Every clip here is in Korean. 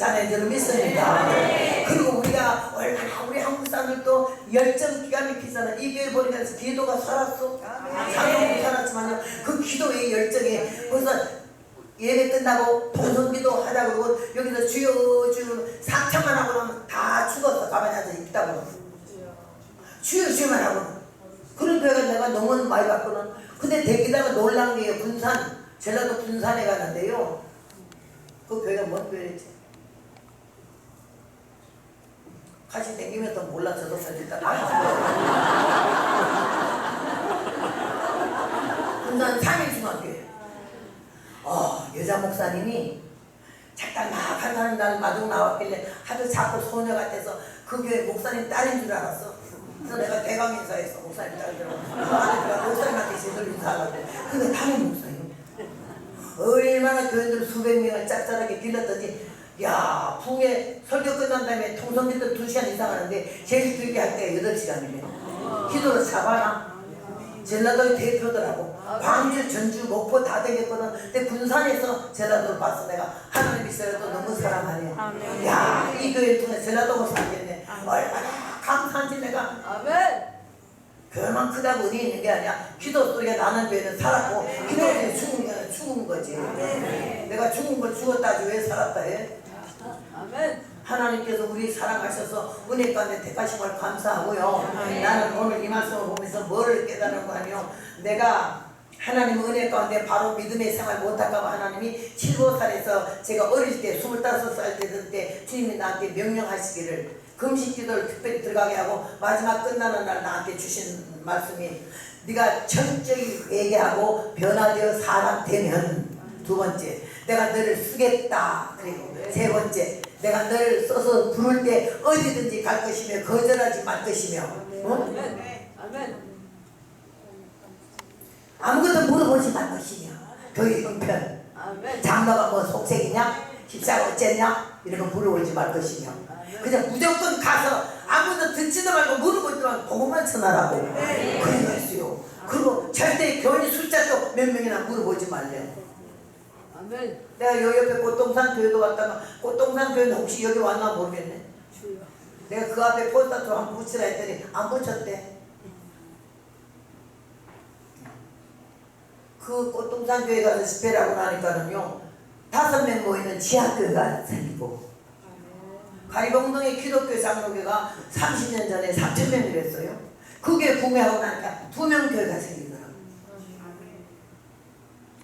않아요? 저는 믿습니다. 그리고 우리가 얼마나 우리 한국 사람들도 열정 기가 막히잖아. 이 교회 보니까 기도가 살았어. 사람도 살았지만요. 그 기도의 열정에 벌써 예배 끝나고 동성기도 하자 그러고 여기서 주여 주여 상창만 하고 나면 다 죽었어. 가만히 앉아 있다 고. 주여 주여만 하고. 그런 교회가 내가 너무 많이 봤거든. 근데 대기다가 놀란 게 군산, 전라도 군산에 갔는데요. 그 교회가 뭔 교회지? 같이 댕기면서 몰라 저도 살겠다. 군산 상일중학교에. 어, 여자 목사님이 잠깐 막 한 사람 날 마중 나왔길래 하도 자꾸 소녀 같아서 그 교회 목사님 딸인 줄 알았어. 그래서 내가 대강 인사했어 목사님 딸들. 그 목사님한테 제대로 인사하려고. 근데 다른 목사님. 얼마나 교인들 수백 명을 짭짤하게 길렀더니 야 풍에 설교 끝난 다음에 통성기도 2시간 이상 하는데 제일 길게 할 때 8시간이네 기도를 잡아라 전라도의 대표더라고 광주 전주 목포 다 되겠거든 근데 군산에서 전라도를 봤어 내가 하나님 있어도 너무 사랑하네 아멘. 야이 교회 통해 전라도가 살겠네 얼마나 감사한지 내가 아멘. 별만 크다고 은혜 있는 게 아니야. 기도 소리가 나는 교회는 살았고 기도 소리 죽은 거는 죽은 거지. 내가 죽은 걸 죽었다지 왜 살았다 해? 아멘. 하나님께서 우리 사랑하셔서 은혜 가운데 택하신 걸 감사하고요. 나는 오늘 이 말씀을 보면서 뭐를 깨달은 거 아니요. 내가 하나님 은혜 가운데 바로 믿음의 생활 못할까봐 하나님이 7, 5살에서 제가 어릴 때 25살 되던 때 주님이 나한테 명령하시기를 금식 기도를 특별히 들어가게 하고 마지막 끝나는 날 나한테 주신 말씀이 네가 철저히 회개하고 변화되어 사람 되면 두 번째 내가 너를 쓰겠다. 그리고 세 번째 내가 너를 써서 부를 때 어디든지 갈 것이며 거절하지 말 것이며. 어? 아멘. 아멘. 아무것도 물어보지 말 것이며. 교회 형편. 장가가 뭐 속색이냐? 집사가 어쨌냐? 이런 거 물어보지 말 것이며. 그냥 무조건 가서 아무도 듣지도 말고 물어보지만 보고만 전하라고. 그랬어요. 그리고 절대 교인 숫자도 몇 명이나 물어보지 말래요 아멘. 내가 요 옆에 꽃동산 교회도 왔다가 꽃동산 교회는 혹시 여기 왔나 모르겠네. 주여. 내가 그 앞에 포스터 한번 붙이라 했더니 안 붙였대. 그 꽃동산 교회 가서 집회라고 나니까는요 다섯 명 모이는 지하교회가 생기고 가리봉동의 기독교 장로교가 30년 전에 3천 명이 됐어요. 그게 붕괴하고 나니까 두 명 교회가 생기더라고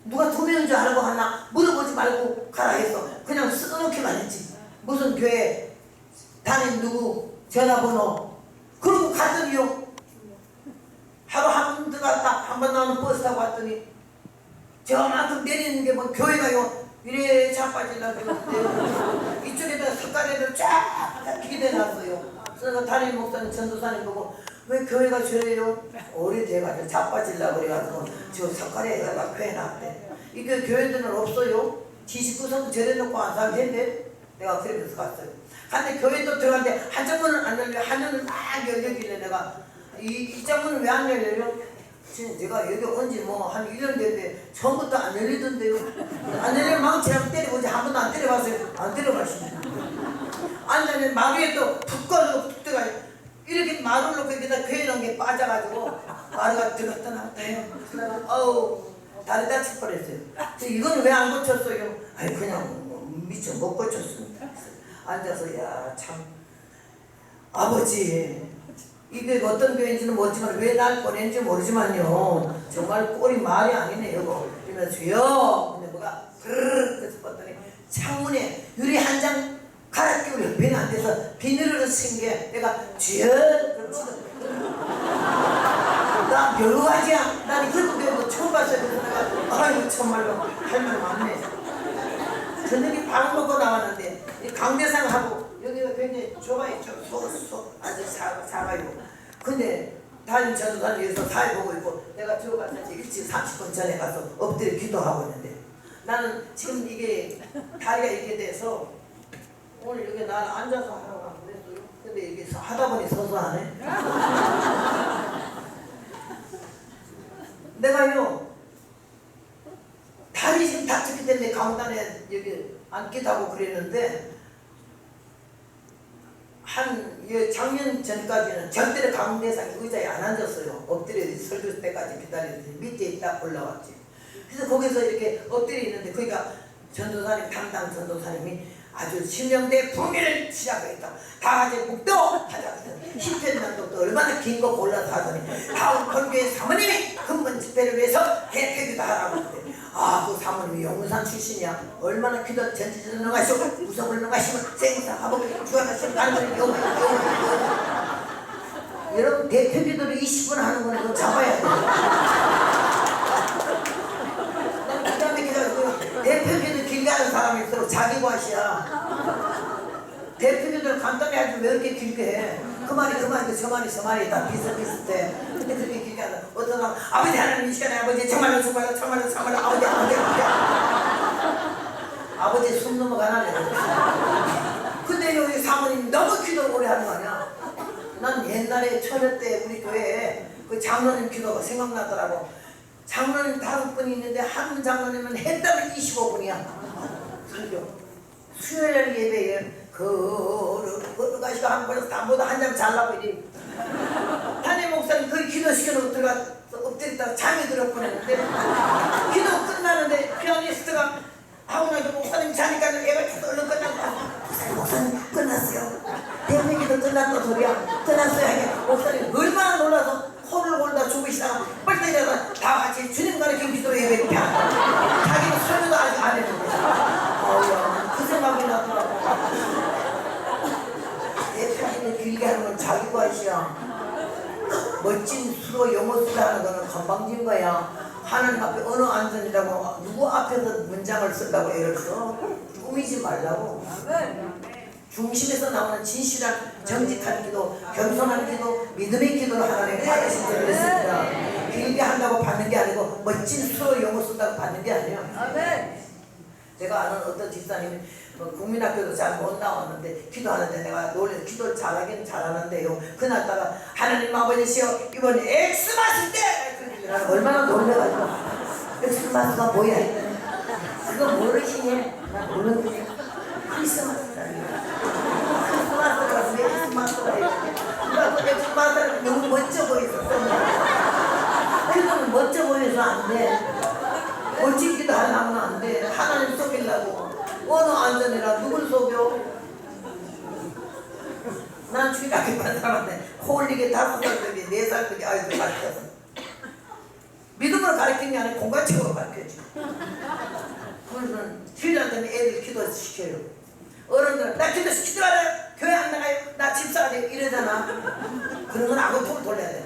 누가 두 명인 줄 알고 하나 물어보지 말고 가라 했어 그냥 써놓기만 했지. 무슨 교회 담임 누구 전화번호 그러고 갔더니요. 하루 한 번 들어갔다 한 번 나오는 버스 타고 왔더니 저만큼 내리는 게 뭐 교회가요? 이래 자빠질라 그러는데 이쪽에다 석가래를 쫙 기대놨어요. 그래서 담임 목사님 전도사님 보고 왜 교회가 저래요? 오래돼가지고 자빠질라 그래가지고 저 석가래에다가 해놨대. 이게 교회들은 없어요? 지식구석 저래놓고 안 살 텐데 내가 그러면서 갔어요. 근데 교회 또 들어갔는데 한쪽 문은 안 열려. 한쪽은 막 열려길래 내가 이, 이쪽 문은 왜 안 열려요? 지금 제가 여기 온 지 뭐 한 1년 됐는데 처음부터 안 열리던데요. 안 열리면 망치랑 때려보지 한 번도 안 때려봤어요. 안 때려봤습니다. 앉으면 마루에 또푹 꺼지고 푹 들어가요 이렇게 마루를 놓고 여기다 괴 놓은 게 빠져가지고 마루가 들었다 나왔다 해요. 어우 다리 다칠 뻔했어요. 이건 왜 안 고쳤어요? 아니 그냥 미처 못 고쳤습니다. 앉아서 야 참. 아버지 이게 어떤 교회인지는 모르지만 왜 날 보낸지 모르지만요. 정말 꼴이 말이 아니네 여보 이러면서 주여 근데 뭐가 그르르 그래서 봤더니 창문에 유리 한장 갈아 끼우려 옆에는 안 돼서 비닐으로 쓴게 내가 그럼 지금 나 여러 가지야 나는 그런 교회도 처음 봤어요. 그래서 내가 아이고 정말로 할말 많네. 저녁에 밥 먹고 나왔는데 이 강대상하고 여기가 굉장히 좁아요 쏙쏙 아주 작- 작아요. 근데 담임 전도사님에서 사회 보고 있고 내가 저 가서 이제 일찍 30분 전에 가서 엎드려 기도하고 있는데 나는 지금 이게 다리가 이렇게 돼서 오늘 여기 날 앉아서 하라고 안 그랬어요 근데 이게 서- 하다 보니 서서 하네 내가요 다리 지금 다쳤기 때문에 강단에 여기 앉기도 하고 그랬는데 한 예, 작년 전까지는 절대로 강대상에 의자에 안 앉았어요. 엎드려 설교 때까지 기다렸는데 밑에 있다 올라왔지. 그래서 거기서 이렇게 엎드려 있는데 거기가 전도사님 담당 전도사님이 아주 신명대 부미를 시작했다. 다 같이 묵도 하자. 10편단도 또 얼마나 긴 거 골라서 하더니 다음 건교의 사모님이 근본 집회를 위해서 대표기도 하라고 그랬대. 아, 그 사모님이 용산 출신이야. 얼마나 기도 전지전능 하시고 무서불능 하시고 생사 하복 주관하시고 간절히 용을 용을 여러분 대표기도를 20분 하는 거는 잡아야 돼. 그 다음에 기도 대표기도 길게 하는 사람일수록 자기 과시야. 대표님들 간단히 하지 왜 이렇게 길게 해? 그 말이 그 말이 저 말이 저 말이 다 비슷비슷해. 근데 그렇게 길게 하다 어떤 사람 아버지 하나님 이 시간에 아버지 정말로 정말로 정말로 정말로 아버지 아버지 아버지 아버지 숨 넘어가나네. 근데 여기 사모님 너무 기도 오래 하는 거 아니야? 난 옛날에 초려 때 우리 교회에 그 장로님 기도가 생각나더라고. 장로님 다섯 분이 있는데 한 장로님은 했다면 25분이야. 설교. 수요일 예배에 걸어 걸어가시고 한 번에 다 모두 한장 잘라고 이리. 담임 목사님 거기 기도시켜놓고 들어가 엎드렸다가 잠이 들었구나 근데 기도 끝나는데 피아니스트가 하고 나서 목사님 자니까 애가 계속 얼른 끝나고 목사님 끝났어요. 대회 기도 끝났다 소리야. 끝났어요. 목사님 얼마나 놀라서 코를 골다 죽으시다가 빨리 일어나 다 같이 수로 영어 수다 하는 거는 건방진 거야 하나님 앞에 어느 안전이라고 누구 앞에서 문장을 쓴다고 애를 써 꾸미지 말라고. 중심에서 나오는 진실한 정직한 기도, 겸손한 기도, 믿음의 기도를 하나님 받으신 줄 믿습니다. 길게 한다고 받는 게 아니고 멋진 수로 영어 쓴다고 받는 게 아니에요. 아멘. 제가 아는 어떤 집사님이 뭐 국민학교도 잘 못 나왔는데 기도하는데 내가 놀래 기도를 잘하긴 잘하는데요. 그날따라 하나님 아버지시여 이번에 엑스마스 때 그러더라고요. 얼마나 놀래가지고 엑스마스가 뭐야 했더니 그거 모르시니? 나 모르는데 크리스마스라니까. 크리스마스가 왜? 그래서 엑스마스는 너무 멋져 보였어. 그건 멋져 보여서 안 돼. 멋지기도 하려면 안 돼. 하나님 속이려고. 어느 안전이라 누굴 속여? 난 주일학교 반 사람한테 홀리게 다섯 살 때기 네살 때기 아이들 가르쳐서 믿음으로 가르치는 게 아니라 공간책으로 가르쳐줘. 주일날 되면 애들 기도시켜요. 어른들은 나 기도시키지 말아요. 교회 안 나가요. 나 집사가 돼요. 이러잖아. 그런 건 아구통을 돌려야 돼.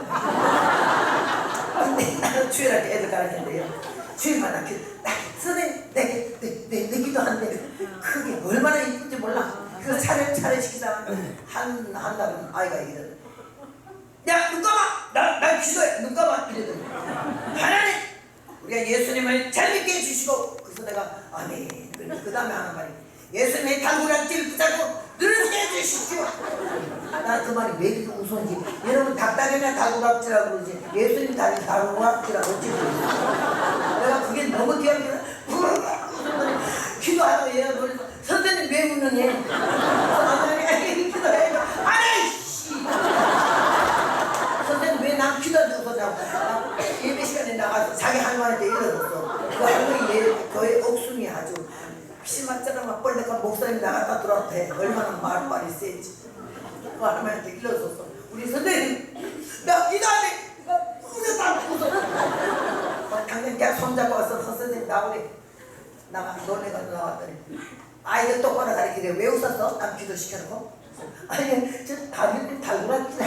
근데 나는 주일할 때 애들 가르치는데요. 주일마다 그, 나, 선생님, 내, 내, 내, 내 기도하는데 그게 얼마나 이쁜지 몰라. 그 차례 차례 시키다가 한, 한 달은 아이가 이러더니 야, 눈 감아! 나, 나 기도해! 눈 감아! 이러더니 하나님! 우리가 예수님을 잘 믿게 해주시고 그래서 내가 아멘. 그 다음에 하는 말이 예수님의 달고락지를 붙잡고 늘어지게 해주십시오. 나그 말이 왜 이렇게 무서운지 여러분 닭다리나 달고락지라고 그러지 예수님 다리 달고락지라고 어찌 그러지 내가 그게 너무 기억이 나 기도하다가 얘가 그래서 선생님 왜 웃느니 선생님 기도해 아니 씨! 선생님 왜 난 기도하는 거냐고 예배 시간에 나가서 자기 할머니한테 일러줬어. 그 할머니 예, 거의 옥순이 아주. 피만처럼 막 벌레가 목사님 나갔다 들어왔대 얼마나 말빨이 세지. 그 할머니한테 일러줬어. 우리 선생님 나 기도하네 당장 걔 손잡고 와서 선생님 나오래. 나가 놀래가지고 나왔더니 아이들 똑바로 가르치래 왜 웃었어? 남 기도 시켜놓고. 아니 저 다리를 달고락지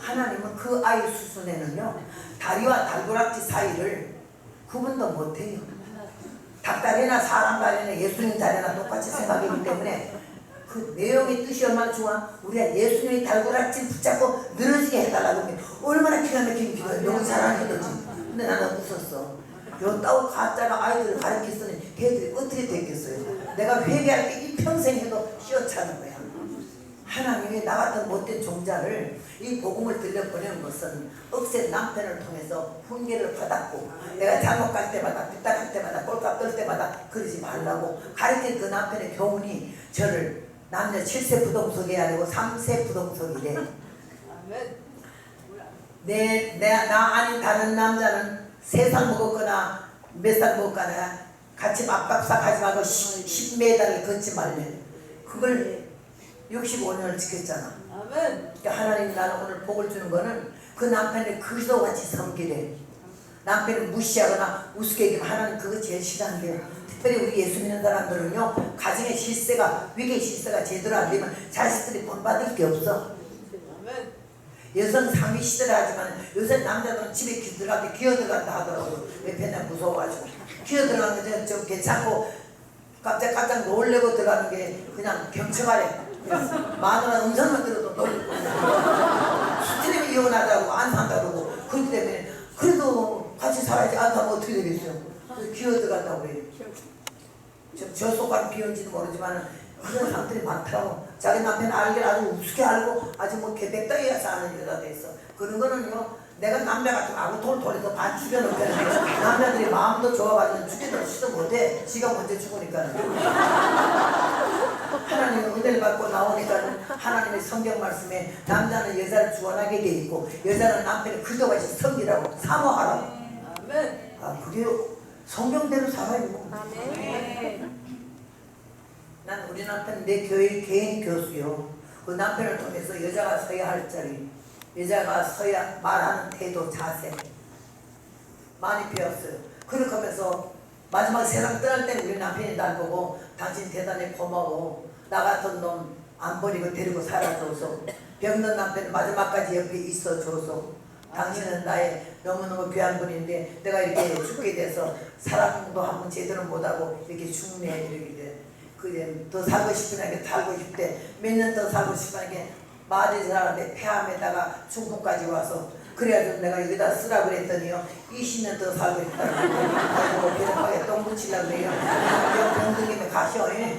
하나님은 그 아이 수순에는요 다리와 달고락지 사이를 구분도 못해요. 닭다리나 사람 다리나 예수님 다리나 똑같이 생각이기 때문에 그 내용의 뜻이 얼마나 좋아? 우리가 예수님의 달고락지 붙잡고 늘어지게 해달라고 하면 얼마나 기가 막힌 기도야 너무 잘하는 기도지 근데 나는 웃었어 요 따오 가짜가 아이들을 가르쳤으니 걔들이 어떻게 됐겠어요? 내가 회개할 때 이 평생 해도 쉬어차는 거야. 하나님이 나 같은 못된 종자를 이 복음을 들려보내는 것은 억세 남편을 통해서 훈계를 받았고 내가 잘못 갈 때마다 삐딱할 때마다 꼴값 떨 때마다 그러지 말라고 가르친 그 남편의 교훈이 저를 남자 7세 부동석이 아니고 3세 부동석이래. 내, 내, 나 아닌 다른 남자는 세 살 먹었거나 몇 살 먹었거나 같이 막박삭 하지 말고 10, 10m를 걷지 말면 그걸 65년을 지켰잖아. 아멘. 그러니까 하나님이 나는 오늘 복을 주는 거는 그 남편을 그리스도 같이 섬기래. 남편을 무시하거나 우습게 여기면 하나님 그거 제일 싫어한대요. 특별히 우리 예수 믿는 사람들은요 가정의 실세가 위계 실세가 제대로 안 되면 자식들이 본받을 게 없어. 여성 상위 시대라 하지만 요새 남자들은 집에 기- 들어갈 때 기어 들어간다 하더라고. 왜 맨날 무서워가지고. 기어 들어가는 게좀 괜찮고 깜짝 깜짝 놀래고 들어가는 게 그냥 경청하래. 마누라 음성만 들어도 놀고. 스트림이 이혼하다고 안 산다고 그러고. 그렇기 때문에 그래도 같이 살아야지 안 사면 어떻게 되겠어요. 그래서 기어 들어간다고 그래요. 저, 저 속간 비용인지는 모르지만 그런 사람들이 많더라고. 자기 남편 알게 아주 우습게 알고 아주 뭐 개백덩이가 사는 여자 됐어. 그런 거는요. 내가 남자 같으면 아무 돌 돌려서 반 죽여놓을 텐데 남자들이 마음도 좋아가지고 죽여놓지도 못해. 지가 먼저 죽으니까. 하나님의 은혜를 받고 나오니까 하나님의 성경 말씀에 남자는 여자를 주원하게 돼 있고 여자는 남편을 그도같이 섬기라고 사모하라고. 아멘. 아 그게 성경대로 살아요. 아멘. 난 우리 남편 내 교회 개인 교수요. 그 남편을 통해서 여자가 서야 할 자리, 여자가 서야 말하는 태도, 자세 많이 배웠어요. 그렇게 하면서 마지막 세상 떠날 때는 우리 남편이 날 보고 당신 대단히 고마워. 나 같은 놈 안 버리고 데리고 살아줘서 병든 남편 마지막까지 옆에 있어줘서 당신은 나의 너무너무 귀한 분인데 내가 이렇게 죽게 돼서 사랑도 한번 제대로 못하고 이렇게 죽네 이렇게 돼. 그래. 더 싶으면 이렇게 살고 싶대. 몇 년 더 살고 싶으면 이렇게 말이 잘하는데 폐암에다가 중풍까지 와서 그래가지고 내가 여기다 쓰라 그랬더니요. 20년 더 살고 싶다고. 아이고 배고파게 똥 붙이려고 그래요. 여 병들기면 가시오 예.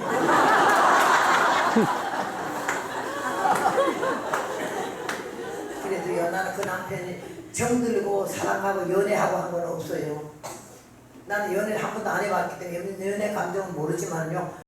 그래도요 나는 그 남편이 정들고 사랑하고 연애하고 한 건 없어요. 나는 연애를 한 번도 안 해봤기 때문에 연애 감정은 모르지만요